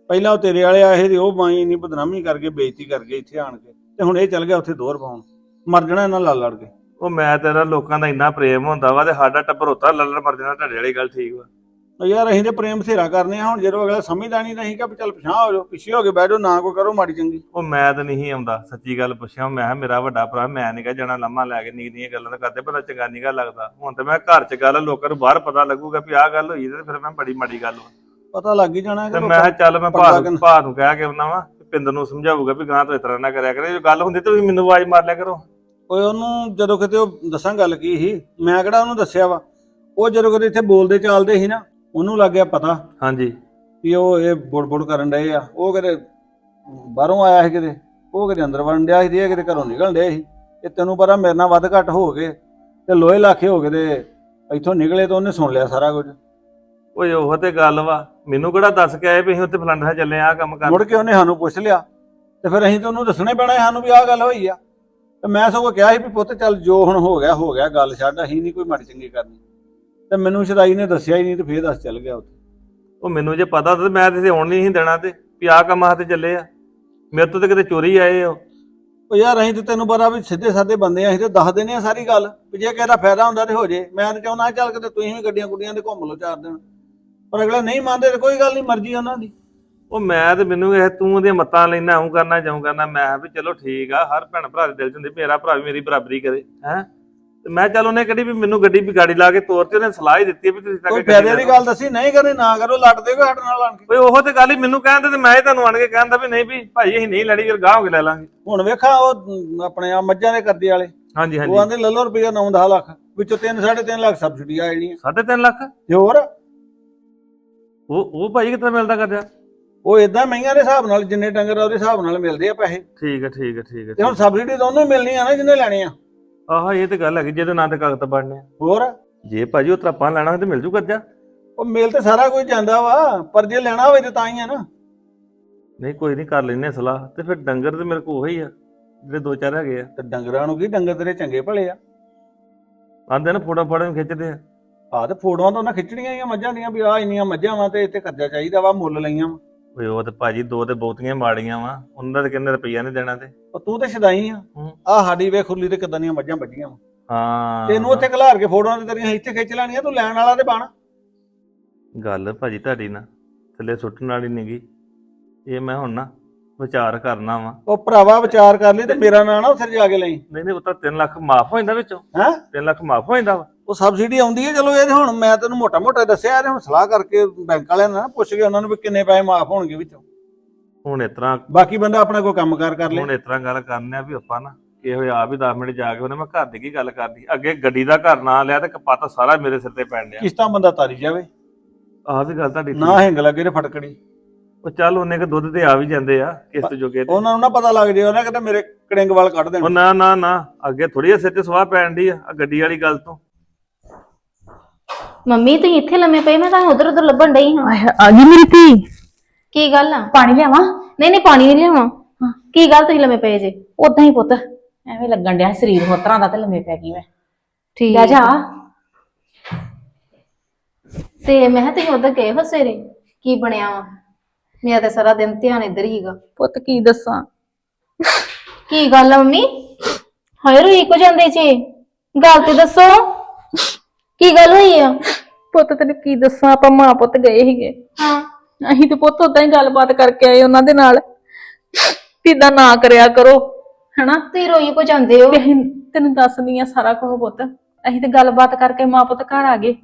ਪਹਿਲਾਂ ਉਹ ਤੇਰੇ ਵਾਲੇ ਆਏ ਤੇ ਉਹ ਮਾਈ ਨਹੀਂ ਬਦਨਾਮੀ ਕਰਕੇ ਬੇਇੱਜ਼ਤੀ ਕਰਕੇ ਇੱਥੇ ਆਣ ਕੇ ਤੇ ਹੁਣ ਇਹ ਚੱਲ ਗਿਆ ਉੱਥੇ ਦੋਹਰ ਪਾਉਣ। ਮਰ ਜਾਣਾ ਇਹਨਾਂ ਲੜ ਲੜ ਕੇ। ਉਹ ਮੈਂ ਤੇਰਾ ਲੋਕਾਂ ਦਾ ਇੰਨਾ ਪ੍ਰੇਮ ਹੁੰਦਾ ਵਾ ਤੇ ਸਾਡਾ ਟੱਬਰ ਹੋਤਾ ਲੱਲਣ ਮਰ ਜਾਣਾ ਤੁਹਾਡੇ ਵਾਲੀ ਗੱਲ ਠੀਕ ਵਾ। ਯਾਰ ਅਸੀਂ ਤੇ ਪ੍ਰੇਮ ਬਥੇਰਾ ਕਰਨੇ ਆ ਹੁਣ ਜਦੋਂ ਅਗਲਾ ਸਮਝਦਾ ਨਹੀਂ ਤਾਂ ਅਸੀਂ ਕਿ ਚੱਲ ਪਛਾਣ ਹੋ ਜਾਓ ਪਿੱਛੇ ਹੋ ਕੇ ਬਹਿ ਜਾਓ ਨਾ ਕੋਈ ਕਰੋ ਮਾੜੀ ਚੰਗੀ। ਉਹ ਮੈਂ ਤਾਂ ਨਹੀਂ ਆਉਂਦਾ ਸੱਚੀ ਗੱਲ ਪੁੱਛਿਆ ਮੈਂ ਕਿਹਾ ਮੇਰਾ ਵੱਡਾ ਭਰਾ ਮੈਂ ਨਹੀਂ ਕਹ ਜਾਣਾ ਲੰਮਾ ਲੈ ਕੇ ਨਿੱਕੀਆਂ ਗੱਲਾਂ ਤਾਂ ਕਰਦੇ ਭਲਾ ਚੰਗਾ ਨਹੀਂ ਗਾ ਲੱਗਦਾ। ਹੁਣ ਤੇ ਮੈਂ ਘਰ ਚ ਗੱਲ ਲੋਕਾਂ ਨੂੰ ਬਾਹਰ ਪਤਾ ਲੱਗੂਗਾ ਵੀ ਆਹ ਗੱਲ ਹੋਈ ਤੇ ਫਿਰ ਮੈਂ ਬੜੀ ਮਾੜੀ ਗੱਲ ਵਾ। ਪਤਾ ਲੱਗ ਹੀ ਜਾਣਾ ਤੇ ਕਿ ਮੈਂ ਕਿਹਾ ਚੱਲ ਮੈਂ ਪਤਾ ਭਾ ਕਿਨ- ਭਾ ਨੂੰ ਕਹਿ ਕੇ ਆਉਣਾ ਵਾ ਪਿੰਦਰ ਨੂੰ ਸਮਝਾਊਗਾ ਵੀ ਗਾਂ ਤੋਂ ਇਸ ਤਰ੍ਹਾਂ ਨਾ ਕਰਿਆ ਕਰੇ ਜੇ ਗੱਲ ਹੁੰਦੀ ਤਾਂ ਤੁਸੀਂ ਮੈਨੂੰ ਆਵਾਜ਼ ਮਾਰ ਲਿਆ ਕਰੋ। ਓਏ ਉਹਨੂੰ ਜਦੋਂ ਕਿਤੇ ਉਹ ਦੱਸਾਂ ਗੱਲ ਕੀ ਸੀ ਮੈਂ ਕਿਹੜਾ ਉਹਨੂੰ ਦੱਸਿਆ ਵਾ ਉਹ ਜਦੋਂ ਕਿਤੇ ਇੱਥੇ ਬੋਲਦੇ ਚਾਲਦੇ ਸੀ ਨਾ ਉਹਨੂੰ ਲੱਗ ਗਿਆ ਪਤਾ ਹਾਂਜੀ। ਵੀ ਉਹ ਇਹ ਬੁੜ ਬੁੜ ਕਰਨ ਡਏ ਆ। ਉਹ ਕਿਤੇ ਬਾਹਰੋਂ ਆਇਆ ਸੀ ਕਿਤੇ ਉਹ ਕਿਤੇ ਅੰਦਰ ਵੜਨ ਡਿਆ ਸੀ ਤੇ ਇਹ ਕਿਤੇ ਘਰੋਂ ਨਿਕਲਣ ਡਏ ਸੀ। ਤੇ ਤੈਨੂੰ ਪਤਾ ਮੇਰੇ ਨਾਲ ਵੱਧ ਘੱਟ ਹੋ ਗਏ ਤੇ ਲੋਹੇ ਲਾਖੇ ਹੋ ਗਏ ਤੇ ਇੱਥੋਂ ਨਿਕਲੇ ਤਾਂ ਉਹਨੇ ਸੁਣ ਲਿਆ ਸਾਰਾ ਕੁਝ। ਓਏ ਉਹ ਤੇ ਗੱਲ ਵਾ। ਮੈਨੂੰ ਕਿਹੜਾ ਦੱਸ ਕੇ ਆਏ ਵੀ ਅਸੀਂ ਉੱਥੇ ਫਲੰਡਾ ਚੱਲੇ ਆ ਕੰਮ ਕਰ। ਮੁੜ ਕੇ ਉਹਨੇ ਸਾਨੂੰ ਪੁੱਛ ਲਿਆ ਤੇ ਫਿਰ ਅਸੀਂ ਤਾਂ ਉਹਨੂੰ ਦੱਸਣਾ ਹੀ ਪੈਣਾ ਸੀ ਸਾਨੂੰ ਵੀ ਆਹ ਗੱਲ ਹੋਈ ਆ। ਤੇ ਮੈਂ ਸਗੋਂ ਕਿਹਾ ਸੀ ਵੀ ਪੁੱਤ ਚੱਲ ਜੋ ਹੁਣ ਹੋ ਗਿਆ ਹੋ ਗਿਆ ਗੱਲ ਛੱਡ ਅਸੀਂ ਨਹੀਂ ਕੋਈ ਮਾੜੀ ਚੰਗੀ ਕਰਨੀ। ਤੇ ਮੈਨੂੰ ਸ਼ਦਾਈ ਨੇ ਦੱਸਿਆ ਹੀ ਨਹੀਂ ਤੇ ਫੇਰ ਦੱਸ ਚੱਲ ਗਿਆ ਉੱਥੇ। ਉਹ ਮੈਨੂੰ ਜੇ ਪਤਾ ਤਾਂ ਮੈਂ ਤੇ ਆਉਣ ਨਹੀਂ ਸੀ ਦੇਣਾ ਤੇ ਵੀ ਆਹ ਕੰਮ ਹੱਥ ਚੱਲੇ ਆ। ਮੇਰੇ ਤੋਂ ਤੇ ਕਿਤੇ ਚੋਰੀ ਆਏ ਹੋ ਉਹ। ਯਾਰ ਅਸੀਂ ਤੇ ਤੈਨੂੰ ਪਤਾ ਵੀ ਸਿੱਧੇ ਸਾਦੇ ਬੰਦੇ ਆ ਅਸੀਂ ਤੇ ਦੱਸ ਦਿੰਦੇ ਆ ਸਾਰੀ ਗੱਲ। ਵੀ ਜੇ ਕਿਸੇ ਦਾ ਫਾਇਦਾ ਹੁੰਦਾ ਤੇ ਹੋ ਜੇ। ਮੈਂ ਤੇ ਚਾਹੁੰਦਾ ਚੱਲ ਕਿਤੇ ਤੁਸੀਂ ਵੀ ਗੱਡੀਆਂ ਗੁੱਡੀਆਂ ਤੇ ਘੁੰਮ ਲਓ ਚਾਰ ਦਿਨ। ਪਰ ਅਗਲਾ ਨਹੀਂ ਮੰਨਦੇ ਤੇ ਕੋਈ ਗੱਲ ਨਹੀਂ ਮਰਜ਼ੀ ਉਹਨਾਂ ਦੀ। ਉਹ ਮੈਂ ਤੇ ਮੈਨੂੰ ਇਹ ਤੂੰ ਉਹਦੀਆਂ ਮੱਤਾਂ ਲੈਣਾ ਆਉਂ ਕਰਨਾ ਜਾਉਂ ਕਰਨਾ। ਮੈਂ ਕਿਹਾ ਵੀ ਚਲੋ ਠੀਕ ਆ ਹਰ ਭੈਣ ਭਰਾ ਦੇ ਦਿਲ ਚ ਹੁੰਦੀ ਮੇਰਾ ਭਰਾ ਵੀ ਮੇਰੀ ਬਰਾਬਰੀ ਕਰੇ ਹੈ? ਤੇ ਮੈਂ ਚੱਲ ਉਹਨੇ ਕਿਹੜੀ ਵੀ ਮੈਨੂੰ ਗੱਡੀ ਵੀ ਗਾੜੀ ਲਾ ਕੇ ਤੋਰ ਤੇ ਉਹਨੇ ਸਲਾਹ ਹੀ ਦਿੱਤੀ ਵੀ ਤੁਸੀਂ ਤਾਂ ਕੋਈ ਫਾਇਦੇ ਦੀ ਗੱਲ ਦੱਸੀ? ਨਹੀਂ ਕਰੇ ਨਾ ਕਰੋ ਲੜਦੇ ਕੋ ਸਾਡੇ ਨਾਲ ਆਣ ਕੇ। ਓਏ ਉਹ ਤੇ ਗੱਲ ਹੀ ਮੈਨੂੰ ਕਹਿੰਦੇ ਤੇ ਮੈਂ ਹੀ ਤੁਹਾਨੂੰ ਆਣ ਕੇ ਕਹਿੰਦਾ ਵੀ ਨਹੀਂ ਵੀ ਭਾਈ ਅਸੀਂ ਨਹੀਂ ਲੜੀ ਫਿਰ ਗਾਹ ਹੋ ਕੇ ਲੈ ਲਾਂਗੇ। ਹੁਣ ਵੇਖਾ ਉਹ ਆਪਣੇ ਆ ਮੱਝਾਂ ਦੇ ਕਰਦੀ ਵਾਲੇ। ਹਾਂਜੀ ਉਹ ਹਾਂਜੀ ਆਂਦੇ ਲੈ ਲਓ ਰੁਪਈਆ 9-10 ਲੱਖ ਵਿੱਚੋਂ 3 3.5 ਲੱਖ ਸਬਸਿਡੀ ਆ ਜਾਣੀ ਆ। 3.5 ਲੱਖ? ਤੇ ਹੋਰ ਉਹ ਉਹ ਭਾਈ ਕਿੱਥੇ ਮਿਲਦਾ ਕਰਜਾ? ਉਹ ਇਦਾਂ ਮਹਿੰਗੀਆਂ ਦੇ ਹਿਸਾਬ ਨਾਲ ਜਿੰਨੇ ਡੰਗਰ ਆ ਉਹਦੇ ਹਿਸਾਬ ਨਾਲ ਮਿਲਦੇ ਆ ਪੈਸੇ। ਠੀਕ ਹੈ ਠੀਕ ਹੈ ਠੀਕ ਹੈ ਤੇ ਹੁਣ ਸਬਸਿਡੀ ਹੀ ਮਿਲਣੀ ਆ ਨਾ ਜਿਹਨੇ ਲੈਣੀ ਆ। ਆਹ ਇਹ ਤੇ ਗੱਲ ਹੈਗੀ ਜਿਹਦੇ ਨਾਂ ਤੇ ਕਾਗਜ਼ ਬਣਨੇ ਆ। ਹੋਰ? ਜੇ ਭਾਜੀ ਉਹ ਤਰਾਪਾਂ ਲੈਣਾ ਹੋਵੇ ਤੇ ਮਿਲ ਜੂ ਕਰਜਾ। ਉਹ ਮਿਲ ਤੇ ਸਾਰਾ ਕੁਝ ਜਾਂਦਾ ਵਾ ਪਰ ਜੇ ਲੈਣਾ ਹੋਵੇ ਤੇ ਤਾਂ ਹੀ ਆ ਨਾ। ਨਹੀਂ ਕੋਈ ਨਹੀਂ ਕਰ ਲੈਨੇ ਸਲਾਹ ਤੇ ਫਿਰ ਡੰਗਰ ਤੇ ਮੇਰੇ ਕੋਲ ਉਹੀ ਆ ਜਿਹੜੇ ਦੋ ਚਾਰ ਹੈਗੇ ਆ। ਤੇ ਡੰਗਰਾਂ ਨੂੰ ਕੀ ਡੰਗਰ ਤੇਰੇ ਚੰਗੇ ਭਲੇ ਆ। ਆਂਦੇ ਨਾ ਫੋਟੋ ਫੋਟੋ ਖਿੱਚਦੇ ਆ। ਆ ਤੇ ਫੋਟੋਆਂ ਤਾਂ ਉਹਨਾਂ ਖਿੱਚਣੀਆਂ ਹੀ ਆ ਮੱਝਾਂ ਦੀਆਂ ਵੀ ਆ ਇੰਨੀਆਂ ਮੱਝਾਂ ਵਾ ਤੇ ਇੱਥੇ ਕਰਜ਼ਾ ਚਾਹੀਦਾ ਵਾ ਮੁੱਲ ਲਈਆਂ ਵਾ। ਓਏ ਉਹ ਤੇ ਭਾਜੀ ਦੋ ਤੇ ਬਹੁਤੀਆਂ ਮਾੜੀਆਂ ਵਾ ਉਹਨਾਂ ਦਾ ਕਿੰਨੇ ਰੁਪਈਆ ਨਹੀਂ ਦੇਣਾ ਤੇ? ਉਹ ਤੂੰ ਤੇ ਛਦਾਈ ਆ। ਹੂੰ। ਆ ਸਾਡੀ ਵੇ ਖੁਰਲੀ ਤੇ ਕਿਦਾਂ ਦੀਆਂ ਮੱਝਾਂ ਵੱਜੀਆਂ ਵਾ। ਹਾਂ। ਤੈਨੂੰ ਉੱਥੇ ਖਿਲਾਰ ਕੇ ਫੋਟੋਆਂ ਤੇ ਤੇਰੀਆਂ ਇੱਥੇ ਖਿੱਚ ਲੈਣੀਆਂ ਤੂੰ ਲੈਣ ਵਾਲਾ ਤੇ ਬਣ। ਗੱਲ ਭਾਜੀ ਤੁਹਾਡੀ ਨਾ ਥੱਲੇ ਸੁੱਟਣ ਵਾਲੀ ਨਹੀਂਗੀ ਇਹ ਮੈਂ ਹੁਣ ਨਾ ਵਿਚਾਰ ਕਰਨਾ ਵਾ। ਉਹ ਭਰਾਵਾ ਵਿਚਾਰ ਕਰ ਲਈ ਤੇ ਮੇਰਾ ਨਾਂ ਨਾ ਉੱਥੇ ਜਾ ਕੇ ਲਈ। ਨਹੀਂ ਨਹੀਂ ਉਹ ਤਾਂ 3 ਲੱਖ ਮਾਫ ਹੋ ਜਾਂਦਾ ਵਿੱਚੋਂ। ਹੈਂ? 3 ਲੱਖ ਮਾਫ ਹੋ ਜਾਂਦਾ ਵਾ। ਉਹ ਸਬਸਿਡੀ ਆਉਂਦੀ ਹੈ ਚਲੋ ਇਹ ਤੇ ਹੁਣ ਮੈਂ ਤੈਨੂੰ ਮੋਟਾ ਮੋਟਾ ਦੱਸਿਆ ਇਹਦੇ ਹੁਣ ਸਲਾਹ ਕਰਕੇ ਬੈਂਕ ਵਾਲਿਆਂ ਨਾਲ ਨਾ ਪੁੱਛ ਕੇ ਉਹਨਾਂ ਨੂੰ ਵੀ ਕਿੰਨੇ ਪੈਸੇ ਮਾਫ ਹੋਣਗੇ ਵਿੱਚੋਂ। ਹੁਣ ਇਸ ਤਰ੍ਹਾਂ ਬਾਕੀ ਬੰਦਾ ਆਪਣਾ ਕੋਈ ਕੰਮਕਾਰ ਕਰ ਲੇ। ਹੁਣ ਇਸ ਤਰ੍ਹਾਂ ਗੱਲ ਕਰਨੇ ਆ ਵੀ ਆਪਾਂ ਨਾ ਇਹੋ ਆ ਵੀ 10 ਮਿੰਟ ਜਾ ਕੇ ਉਹਨੇ ਮੈਂ ਘਰ ਦੀ ਕੀ ਗੱਲ ਕਰਦੀ। ਅੱਗੇ ਗੱਡੀ ਦਾ ਘਰ ਨਾ ਲਿਆ ਤੇ ਕਪਾਤਾ ਸਾਰਾ ਮੇਰੇ ਸਿਰ ਤੇ ਪੈਣ ਡਿਆ। ਕਿਸ਼ਤਾਂ ਬੰਦਾ ਤਾਰੀ ਜਾਵੇ। ਆਹ ਵੀ ਗੱਲ ਤੁਹਾਡੀ। ਨਾ ਹਿੰਗ ਲੱਗੇ ਤੇ ਫਟਕੜੀ। ਉਹ ਚੱਲ ਉਹਨੇ ਕ ਦੁੱਧ ਤੇ ਆ ਵੀ ਜਾਂਦੇ ਆ ਕਿਸ਼ਤ ਜੋਗੇ ਤੇ। ਉਹਨਾਂ ਨੂੰ ਨਾ ਪਤਾ ਲੱਗ ਜੇ ਉਹਨਾਂ ਕਹਿੰਦਾ ਮੇਰੇ ਕੜਿੰਗ ਵਾਲ ਕੱਢ ਉਹ ਦੇਣ ਨਾ ਨਾ ਨਾ ਅੱਗੇ ਥੋੜੀ ਸਿਰ ਤੇ ਸਵਾਹ ਪੈਣ ਦੀ ਆ ਗੱਡੀ ਵਾਲੀ ਗੱਲ ਤੋਂ। ਮੰਮੀ ਤੁਸੀਂ ਇੱਥੇ ਲੰਮੇ ਪਏ ਮੈਂ ਤੁਹਾਨੂੰ ਉਧਰ ਉਧਰ ਲੱਭਣ ਡਈ ਹਾਂ। ਆ ਗਈ ਮੇਰੀ ਧੀ। ਕੀ ਗੱਲ ਆ? ਪਾਣੀ ਲਿਆਵਾਂ? ਨਹੀਂ ਨਹੀਂ ਪਾਣੀ ਨਹੀਂ ਲਿਆਵਾਂ। ਕੀ ਗੱਲ ਤੁਸੀਂ ਲੰਮੇ ਪਏ ਜੇ? ਉਦਾਂ ਹੀ ਪੁੱਤ ਐਵੇਂ ਲੱਗਣ ਡਿਆ ਸਰੀਰ ਹੋਰ ਤਰ੍ਹਾਂ ਦਾ ਤੇ ਲੰਮੇ ਪੈ ਗਈ ਮੈਂ। ਠੀਕ ਜਾ ਜਾ। ਤੇ ਮੈਂ ਕਿਹਾ ਤੁਸੀਂ ਉਧਰ ਗਏ ਹੋ ਸਵੇਰੇ? ਕੀ ਬਣਿਆ ਵਾ? ਮੇਰਾ ਤੇ ਸਾਰਾ ਦਿਨ ਧਿਆਨ ਇੱਧਰ ਹੀਗਾ। ਪੁੱਤ ਕੀ ਦੱਸਾਂ? ਕੀ ਗੱਲ ਆ ਮੰਮੀ? ਹਾਏ ਰੋਈ ਕੋ ਜਾਂਦੇ ਜੀ? ਗੱਲ ਤੇ ਦੱਸੋ। ਕੀ ਗੱਲ ਹੋਈ ਆ? ਪੁੱਤ ਤੈਨੂੰ ਕੀ ਦੱਸਾਂ ਆਪਾਂ ਮਾਂ ਪੁੱਤ ਗਏ ਸੀਗੇ। ਹਾਂ। ਅਸੀਂ ਤੇ ਪੁੱਤ ਉਦਾਂ ਹੀ ਗੱਲਬਾਤ ਕਰਕੇ ਆਏ ਉਹਨਾਂ ਦੇ ਨਾਲ। ਕਿਦਾਂ ਨਾ ਕਰਿਆ ਕਰੋ ਹਨਾ? ਤੁਸੀਂ ਰੋਈ ਕੋ ਜਾਂਦੇ ਹੋ? ਵੀ ਅਸੀਂ ਤੈਨੂੰ ਦੱਸਦੀ ਆ ਸਾਰਾ ਕੁਝ ਪੁੱਤ। ਅਸੀਂ ਤੇ ਗੱਲਬਾਤ ਕਰਕੇ ਮਾਂ ਪੁੱਤ ਘਰ ਆ ਗਏ।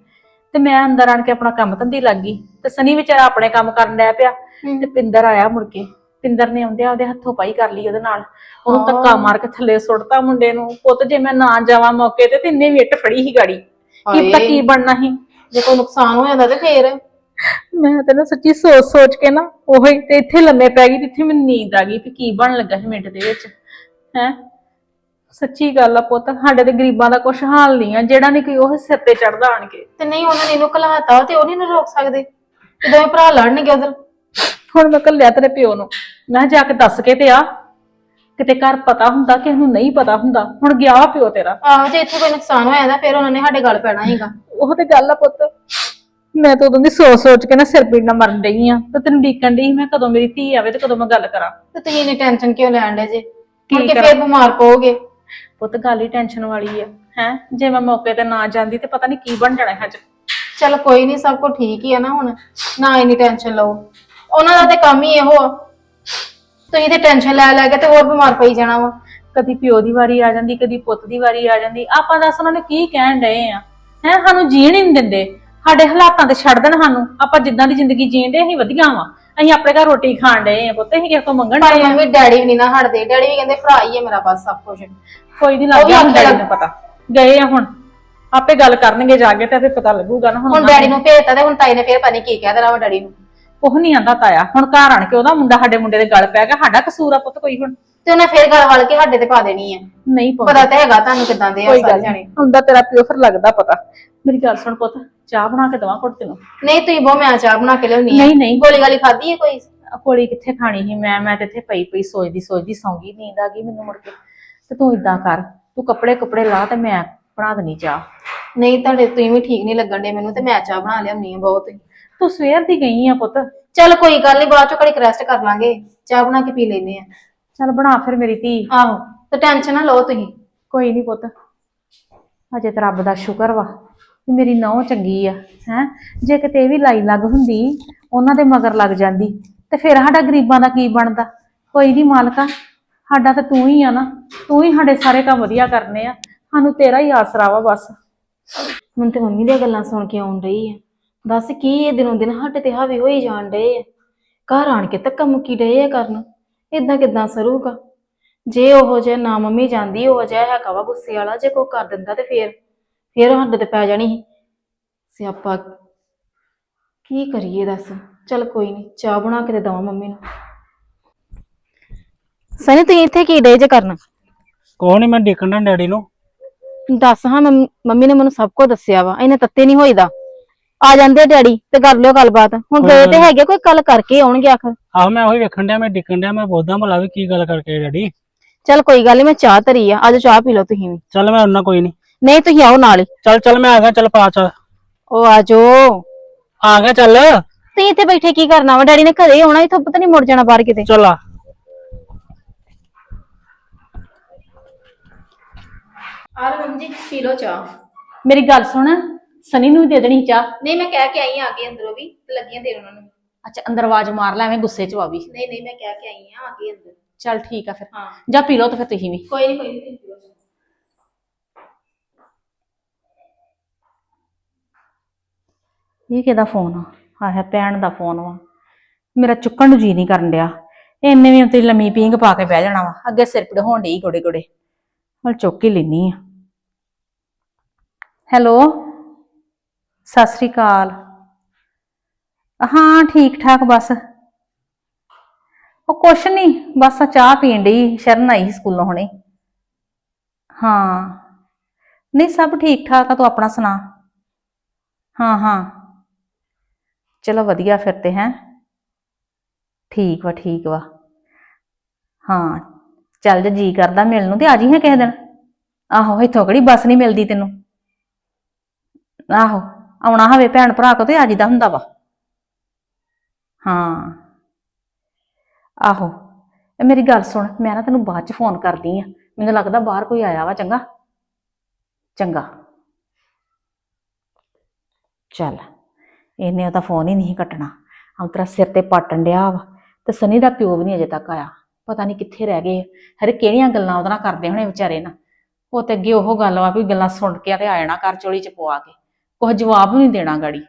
ਤੇ ਮੈਂ ਅੰਦਰ ਆਣ ਕੇ ਆਪਣਾ ਕੰਮ ਧੰਦੀ ਲੱਗ ਗਈ। ਤੇ ਸਨੀ ਵਿਚਾਰਾ ਆਪਣੇ ਕੰਮ ਕਰਨ ਡਿਆ ਪਿਆ। ਹਮ। ਤੇ ਪਿੰਦਰ ਆਇਆ ਮੁੜ ਕੇ। ਪਿੰਦਰ ਨੇ ਆਉਂਦਿਆਂ ਉਹਦੇ ਹੱਥੋਂ ਪਾਈ ਕਰ ਲਈ ਉਹਦੇ ਨਾਲ। ਉਹਨੂੰ। ਧੱਕਾ ਮਾਰ ਕੇ ਥੱਲੇ ਸੁੱਟਤਾ ਮੁੰਡੇ ਨੂੰ। ਪੁੱਤ ਜੇ ਮੈਂ ਨਾ ਜਾਵਾਂ ਮੌਕੇ ਤੇ ਤੇ ਇੰਨੇ ਵੀ ਇੱਟ ਫੜੀ ਸੀ ਗਾੜੀ। ਕੀ ਪਤਾ ਹਾਏ। ਕੀ ਬਣਨਾ ਸੀ? ਜੇ ਕੋਈ ਨੁਕਸਾਨ ਹੋ ਜਾਂਦਾ ਤੇ ਫੇਰ। ਮੈਂ ਤਾਂ ਨਾ ਸੱਚੀ ਸੋਚ ਸੋਚ ਕੇ ਨਾ ਉਹੀ ਤੇ ਇੱਥੇ ਲੰਮੇ ਪੈ ਗਈ ਤੇ ਇੱਥੇ ਮੈਨੂੰ ਨੀਂਦ ਆ ਗਈ ਵੀ ਕੀ ਬਣ ਲੱਗਾ ਸੀ ਮਿੰਟ ਦੇ ਵਿੱਚ। ਹੈ? ਸੱਚੀ ਗੱਲ ਆ ਪੁੱਤ ਸਾਡੇ ਤੇ ਗਰੀਬਾਂ ਦਾ ਕੁਛ ਹਾਲ ਨਹੀਂ ਆ ਜਿਹੜਾ ਨਹੀਂ ਕੋਈ ਉਹ ਸਿਰ ਤੇ ਚੜਦਾ ਆਣ ਕੇ। ਤੇ ਨਹੀਂ ਉਹਨਾਂ ਨੇ ਇਹਨੂੰ ਘਲਾਤਾ ਤੇ ਉਹ ਨਹੀਂ ਨੂੰ ਰੋਕ ਸਕਦੇ। ਤੇ ਦੋਵੇਂ ਭਰਾ ਲੜਨਗੇ ਉਧਰ। ਹੁਣ ਮੈਂ ਕੱਲਿਆ ਤੇਰੇ ਪਿਓ ਨੂੰ। ਮੈਂ ਕਿਹਾ ਜਾ ਕੇ ਦੱਸ ਕੇ ਤੇ ਆ। ਕਿਤੇ ਘਰ ਪਤਾ ਹੁੰਦਾ ਕਿ ਇਹਨੂੰ ਨਹੀਂ ਪਤਾ ਹੁੰਦਾ ਹੁਣ ਗਿਆ ਪਿਓ ਤੇਰਾ। ਆਹੋ ਜੇ ਇੱਥੇ ਕੋਈ ਨੁਕਸਾਨ ਹੋ ਜਾਂਦਾ ਫਿਰ ਉਹਨਾਂ ਨੇ ਸਾਡੇ ਗੱਲ ਪੈਣਾ ਹੀਗਾ ਉਹ ਤੇ ਗੱਲ ਆ ਪੁੱਤ ਮੈਂ ਤਾਂ ਉਦੋਂ ਦੀ ਸੋਚ ਸੋਚ ਕੇ ਨਾ ਸਿਰ ਪੀੜ ਨਾਲ ਮਰਨ ਡਈ ਆ ਤੇ ਤੈਨੂੰ ਡੀਕਣ ਡਈ ਸੀ ਮੈਂ ਕਦੋਂ ਮੇਰੀ ਧੀ ਆਵੇ ਤੇ ਕਦੋਂ ਮੈਂ ਗੱਲ ਕਰਾਂ। ਤੇ ਤੁਸੀਂ ਇੰਨੀ ਟੈਨਸ਼ਨ ਕਿਉਂ ਲੈਣ ਡੇ ਜੇ? ਕੀ ਮੁੜ ਕੇ ਕਰਾਂ? ਫੇਰ ਬਿਮਾਰ ਪਓਗੇ ਪੁੱਤ ਗੱਲ ਹੀ ਟੈਨਸ਼ਨ ਵਾਲੀ ਆ ਹੈ? ਜੇ ਮੈਂ ਮੌਕੇ ਤੇ ਨਾ ਜਾਂਦੀ ਤੇ ਪਤਾ ਨਹੀਂ ਕੀ ਬਣ ਜਾਣਾ ਹੈ ਅੱਜ। ਚਲ ਕੋਈ ਨਹੀਂ ਸਭ ਕੁਝ ਠੀਕ ਹੀ ਆ ਨਾ ਹੁਣ। ਨਾ ਇੰਨੀ ਟੈਨਸ਼ਨ ਲਓ। ਉਹਨਾਂ ਦਾ ਤੇ ਕੰਮ ਹੀ ਇਹੋ ਆ। ਤੁਸੀਂ ਤੇ ਟੈਨਸ਼ਨ ਲੈ ਲੈ ਕੇ ਤੇ ਹੋਰ ਬਿਮਾਰ ਪਈ ਜਾਣਾ ਵਾ। ਕਦੀ ਪਿਓ ਦੀ ਵਾਰੀ ਆ ਜਾਂਦੀ ਕਦੀ ਪੁੱਤ ਦੀ ਵਾਰੀ ਆ ਜਾਂਦੀ। ਆਪਾਂ ਦੱਸ ਉਹਨਾਂ ਨੇ ਕੀ ਕਹਿਣ ਡਏ ਆ? ਹੈ ਸਾਨੂੰ ਜੀਣ ਹੀ ਨਹੀਂ ਦਿੰਦੇ। ਸਾਡੇ ਹਾਲਾਤਾਂ ਤੇ ਛੱਡ ਦੇਣ ਸਾਨੂੰ। ਆਪਾਂ ਜਿੱਦਾਂ ਦੀ ਜ਼ਿੰਦਗੀ ਜੀਣ ਦੇ ਅਸੀਂ ਵਧੀਆ ਵਾਂ। ਅਸੀਂ ਆਪਣੇ ਘਰ ਰੋਟੀ ਖਾਣ ਡਏ ਆ ਪੁੱਤ ਅਸੀਂ ਕਿਸੇ ਤੋਂ ਮੰਗਣ ਪਰ ਡਏ ਆ। ਮੰਮੀ ਡੈਡੀ ਵੀ ਨਹੀਂ ਨਾ ਹਟਦੇ। ਡੈਡੀ ਵੀ ਕਹਿੰਦੇ ਭਰਾ ਹੀ ਹੈ ਮੇਰਾ ਬਸ ਸਭ ਕੁਝ ਕੋਈ ਨਹੀਂ ਉਹ ਲੱਗ ਵੀ ਗਿਆ ਹੁਣ ਆਖੇ ਡੈਡੀ ਨੂੰ ਪਤਾ। ਗਏ ਆ ਹੁਣ। ਆਪੇ ਗੱਲ ਕਰਨਗੇ ਜਾ ਕੇ ਤੇ ਫਿਰ ਪਤਾ ਲੱਗੂਗਾ ਨਾ ਹੁਣ ਡੈਡੀ ਨੂੰ ਭੇਜਤਾ ਤੇ ਹੁਣ ਤਾਈ ਨੇ ਫੇਰ ਪਤਾ ਨੀ ਕੀ ਕਹਿ ਦੇਣਾ ਵਾ ਡੈਡੀ ਨੂੰ। ਉਹ ਨਹੀਂ ਆਂਦਾ ਤਾਇਆ। ਹੁਣ ਘਰ ਆਣ ਕੇ ਉਹਦਾ ਮੁੰਡਾ ਸਾਡੇ ਮੁੰਡੇ ਦੇ ਗਲ ਪੈ ਗਿਆ ਸਾਡਾ ਕਸੂਰ ਆ ਪੁੱਤ ਕੋਈ ਹੁਣ। ਤੇ ਉਹਨੇ ਫੇਰ ਗੱਲ ਵਲ ਕੇ ਸਾਡੇ ਤੇ ਪਾ ਦੇਣੀ ਆ। ਨਹੀਂ ਪਾਉਂਦਾ। ਪਤਾ ਤੇ ਹੈਗਾ ਤੁਹਾਨੂੰ ਕਿਦਾਂ ਦੇ ਆ ਕੋਈ ਸਾਰੇ ਗੱਲ ਜਾਣੇ। ਨਹੀਂ ਹੁੰਦਾ ਤੇਰਾ ਪਿਓ ਫਿਰ ਲੱਗਦਾ ਪਤਾ। ਮੇਰੀ ਗੱਲ ਸੁਣ ਪੁੱਤ ਚਾਹ ਬਣਾ ਕੇ ਦਵਾਂ ਘੁੱਟ ਤੈਨੂੰ। ਨਹੀਂ ਤੁਸੀਂ ਬਹੁ ਮੈਂ ਚਾਹ ਬਣਾ ਕੇ ਲਿਆਉਣੀ ਨਹੀਂ, ਨਹੀਂ। ਗੋਲੀ ਗਾਲੀ ਖਾਧੀ ਹੈ ਕੋਈ? ਆਹ ਕੋਲੀ ਕਿੱਥੇ ਖਾਣੀ ਸੀ? ਮੈਂ ਮੈਂ ਤੇ ਇੱਥੇ ਪਈ ਪਈ ਸੋਚਦੀ ਸੋਚਦੀ ਸੌਂਗੀ ਨੀਂਦ ਆ ਗਈ ਮੈਨੂੰ ਮੁੜ ਕੇ। ਤੇ ਤੂੰ ਇਦਾਂ ਕਰ ਤੂੰ ਕੱਪੜੇ ਕੁਪੜੇ ਲਾ ਤੇ ਮੈਂ ਬਣਾ ਦਨੀ ਚਾਹ। ਨਹੀਂ ਤੁਹਾਡੇ ਤੁਸੀਂ ਵੀ ਠੀਕ ਨਹੀਂ ਲੱਗਣ ਦੇ ਮੈਨੂੰ ਤੇ ਮੈਂ ਚਾਹ ਬਣਾ ਲਿਆਉਣੀ ਆ ਬਹੁਤ। ਤੂੰ ਸਵੇਰ ਦੀ ਗਈ ਆ ਪੁੱਤ। ਚੱਲ ਕੋਈ ਗੱਲ ਨਹੀਂ ਬਾਅਦ ਚੋਂ ਘੜੀ ਰੈਸਟ ਕਰ ਲਾਂਗੇ। ਚਾਹ ਬਣਾ ਕੇ ਪੀ ਲੈਨੇ ਆ। ਚੱਲ ਬਣਾ ਫਿਰ ਮੇਰੀ ਧੀ। ਆਹੋ ਤੇ ਟੈਨਸ਼ਨ ਨਾ ਲਓ ਤੁਸੀਂ। ਕੋਈ ਨਹੀਂ ਪੁੱਤ। ਅਜੇ ਤਾਂ ਰੱਬ ਦਾ ਸ਼ੁਕਰ ਵਾ ਵੀ ਮੇਰੀ ਨੌ ਚੰਗੀ ਆ ਹੈ। ਜੇ ਕਿਤੇ ਇਹ ਵੀ ਲਾਈ ਲੱਗ ਹੁੰਦੀ ਉਹਨਾਂ ਦੇ ਮਗਰ ਲੱਗ ਜਾਂਦੀ ਤੇ ਫਿਰ ਸਾਡਾ ਗਰੀਬਾਂ ਦਾ ਕੀ ਬਣਦਾ? ਕੋਈ ਨਹੀਂ ਮਾਲਕਾ ਸਾਡਾ ਤਾਂ ਤੂੰ ਹੀ ਆ ਨਾ। ਤੂੰ ਹੀ ਸਾਡੇ ਸਾਰੇ ਕੰਮ ਵਧੀਆ ਕਰਨੇ ਆ। ਸਾਨੂੰ ਤੇਰਾ ਹੀ ਆਸਰਾ ਵਾ ਬਸ। ਮੈਨੂੰ ਤੇ ਮੰਮੀ ਦੀਆਂ ਗੱਲਾਂ ਸੁਣ ਕੇ ਆਉਣ ਰਹੀ ਆ। ਦੱਸ ਕੀ ਇਹ ਦਿਨੋਂ ਦਿਨ ਹੱਟ ਤੇ ਹਾਵੇ ਹੋਈ ਜਾਣ ਡਏ ਆ? ਘਰ ਆਣ ਕੇ ਧੱਕਾ ਮੁੱਕੀ ਡਏ ਆ ਕਰਨ। ਇਦਾਂ ਕਿਦਾਂ ਸਰੂਗਾ? ਜੇ ਉਹ ਜੇ ਨਾ ਮੰਮੀ ਜਾਂਦੀ ਉਹ ਜਿਹਾ ਹੈਗਾ ਵਾ ਗੁੱਸੇ ਵਾਲਾ ਜੇ ਕੋਈ ਕਰ ਦਿੰਦਾ ਤੇ ਫੇਰ। ਫੇਰ ਉਹ ਸਾਡੇ ਤੇ ਪੈ ਜਾਣੀ ਸੀ। ਸਿਆਪਾ ਕੀ ਕਰੀਏ ਦੱਸ? ਚਲ ਕੋਈ ਨਹੀਂ ਚਾਹ ਬਣਾ ਕੇ ਤੇ ਦਵਾਂ ਮੰਮੀ ਨੂੰ। ਸਨੀ ਤੁਸੀਂ ਇੱਥੇ ਕੀ ਡੇ ਜੇ ਕਰਨ? ਕੋਹ ਨਹੀਂ ਮੈਂ ਦੇਖਣ ਦਾ ਡੈਡੀ ਨੂੰ। ਦੱਸ ਹਾਂ ਮੰਮ- ਮੰਮੀ ਨੇ ਮੈਨੂੰ ਸਭ ਕੁਝ ਦੱਸਿਆ ਵਾ। ਇਹਨੇ ਤੱਤੇ ਨਹੀਂ ਹੋਈਦਾ। ਆ ਜਾਂਦੇ ਆ ਡੈਡੀ ਤੇ ਕਰ ਲਿਓ ਗੱਲਬਾਤ। ਹੁਣ ਗਏ ਤੇ ਹੈਗੇ ਕੋਈ ਕੱਲ ਕਰਕੇ ਆਉਣਗੇ ਆਖਰ। ਆਹੋ ਮੈਂ ਉਹੀ ਵੇਖਣ ਡਿਆ ਮੈਂ ਦੇਖਣ ਡਿਆ ਮੈਂ ਬੋਲਦਾ ਭਲਾ ਵੀ ਕੀ ਗੱਲ ਕਰਕੇ ਡੈਡੀ। ਚਲ ਕੋਈ ਗੱਲ ਨੀ ਮੈਂ ਚਾਹ ਧਰੀ ਆ ਅੱਜ ਚਾਹ ਪੀ ਲਓ ਤੁਸੀਂ ਵੀ। ਚੱਲ ਮੈਂ ਉਹਨਾਂ ਕੋਈ ਨਹੀਂ ਨਹੀਂ ਤੁਸੀਂ ਆਓ ਨਾਲ ਹੀ। ਚੱਲ ਚੱਲ ਮੈਂ ਆ ਗਿਆ ਚੱਲ ਪਾ ਚੱਲ। ਉਹ ਆਜੋ ਆ ਗਿਆ ਚੱਲ। ਤੁਸੀਂ ਇੱਥੇ ਬੈਠੇ ਕੀ ਕਰਨਾ ਵਾ? ਡੈਡੀ ਨੇ ਘਰੇ ਆਉਣਾ ਇੱਥੋਂ ਪਤਾ ਨਹੀਂ ਮੁੜ ਜਾਣਾ ਬਾਹਰ ਕਿਤੇ। ਚੱਲ ਆ। ਆ ਲਓ ਮੰਮੀ ਜੀ ਪੀ ਲਓ ਚਾਹ। ਮੇਰੀ ਗੱਲ ਸੁਣ। ਸਨੀ ਨੂੰ ਵੀ ਦੇ ਦੇਣੀ ਚਾਹ? ਨਹੀਂ ਮੈਂ ਕਹਿ ਕੇ ਆਈ ਆ ਅੱਗੇ ਅੰਦਰੋਂ ਵੀ ਤੇ ਲੱਗੀਆਂ ਦੇਣ ਉਹਨਾਂ ਨੂੰ। ਅੱਛਾ ਅੰਦਰ ਆਵਾਜ਼ ਮਾਰ ਲੈ ਐਵੇਂ ਗੁੱਸੇ 'ਚ ਆਵੀ ਨਹੀਂ ਨਹੀਂ ਮੈਂ ਕਹਿ ਕੇ ਆਈ ਆ ਅੱਗੇ ਅੰਦਰ। ਚੱਲ ਠੀਕ ਆ ਫਿਰ। ਹਾਂ। ਜਾ ਪੀ ਲਓ ਤੇ ਫਿਰ ਤੁਸੀਂ ਵੀ। ਕੋਈ ਨਹੀਂ ਕੋਈ ਨਹੀਂ ਇਹ ਕਿਹਦਾ ਫੋਨ ਆ? ਆਹ ਭੈਣ ਦਾ ਫੋਨ ਵਾ। ਮੇਰਾ ਚੁੱਕਣ ਨੂੰ ਜੀ ਨਹੀਂ ਕਰਨ ਡਿਆ। ਇੰਨੇ ਵੀ ਤੇ ਲੰਮੀ ਪੀਂਗ ਪਾ ਕੇ ਬਹਿ ਜਾਣਾ ਵਾ। ਅੱਗੇ ਸਿਰ ਪੀੜ ਹੋਣ ਡਈ ਗੋੜੇ ਗੋੜੇ ਹਲ ਚੁੱਕ ਹੀ ਲੈਣੀ ਆ। ਹੈਲੋ? ਸਤਿ ਸ੍ਰੀ ਅਕਾਲ। ਹਾਂ ਠੀਕ ਠਾਕ ਬਸ। ਉਹ ਕੁਛ ਨਹੀਂ ਬਸ ਆ ਚਾਹ ਪੀਣ ਡਈ, ਸ਼ਰਨ ਆਈ ਸੀ ਸਕੂਲੋਂ ਹੁਣੇ। ਹਾਂ। ਨਹੀਂ, ਸਭ ਠੀਕ ਠਾਕ ਆ, ਤੂੰ ਆਪਣਾ ਸੁਣਾ? ਹਾਂ ਹਾਂ। ਚਲੋ, ਵਧੀਆ ਫਿਰ ਤੇ, ਹੈ। ਠੀਕ ਵਾ ਠੀਕ ਵਾ। ਹਾਂ, ਚੱਲ ਜੇ ਜੀ ਕਰਦਾ ਮਿਲਣ ਨੂੰ, ਤੇ ਆ ਜੀ ਹੈ ਕਿਸੇ ਦਿਨ। ਆਹੋ, ਇੱਥੋਂ ਕਿਹੜੀ ਬੱਸ ਨਹੀਂ ਮਿਲਦੀ ਤੈਨੂੰ। ਆਹੋ। ਆਉਣਾ ਹੋਵੇ ਭੈਣ ਭਰਾ ਕੋ ਤੇ ਆ ਹੁੰਦਾ ਵਾ। ਹਾਂ। ਆਹੋ। ਇਹ ਮੇਰੀ ਗੱਲ ਸੁਣ, ਮੈਂ ਨਾ ਤੈਨੂੰ ਬਾਅਦ ਚ ਫੋਨ ਕਰਦੀ ਆ। ਮੈਨੂੰ ਲੱਗਦਾ ਬਾਹਰ ਕੋਈ ਆਇਆ ਵਾ ਚੰਗਾ। ਚੰਗਾ। ਚੱਲ। ਇਹਨੇ ਉਹਦਾ ਫੋਨ ਹੀ ਨਹੀਂ ਕੱਟਣਾ। ਅੰਤਰਾ ਸਿਰ ਤੇ ਪਾਟਣ ਡਿਆ ਵਾ ਤੇ ਸਨੀ ਦਾ ਪਿਓ ਵੀ ਨਹੀਂ ਅਜੇ ਤੱਕ ਆਇਆ। ਪਤਾ ਨਹੀਂ ਕਿੱਥੇ ਰਹਿ ਗਏ ਹਰੇ ਕਿਹੜੀਆਂ ਗੱਲਾਂ ਉਹਦੇ ਨਾਲ ਕਰਦੇ ਹੋਣੇ ਵਿਚਾਰੇ ਨਾ। ਉਹ ਤੇ ਅੱਗੇ ਉਹ ਗੱਲ ਵਾ ਵੀ ਗੱਲਾਂ ਸੁਣ ਕੇ ਤੇ ਆ ਜਾਣਾ ਘਰ ਚੋਲੀ ਚ ਪਵਾ ਕੇ। ਕੁਝ ਜਵਾਬ ਨਹੀਂ ਦੇਣਾ ਗਾੜੀ।